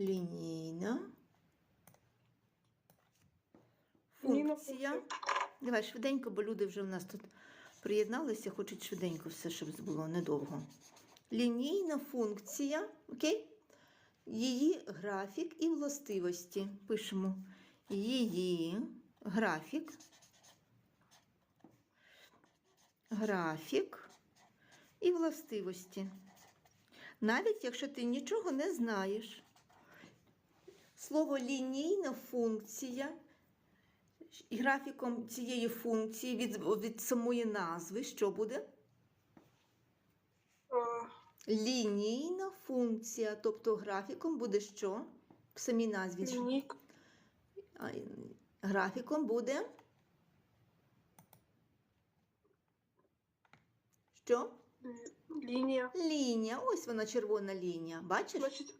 Лінійна. Функція. Давай швиденько, бо люди вже в нас тут приєдналися, хочуть швиденько все, щоб було недовго. Лінійна функція, окей? Її графік і властивості. Пишемо її графік. Графік і властивості. Навіть якщо ти нічого не знаєш, слово лінійна функція і графіком цієї функції від, від самої назви, що буде? Лінійна функція, тобто графіком буде що? В самій назві. що? Графіком буде. Що? Лінія. Лінія. Ось вона червона лінія. Бачиш? Значить,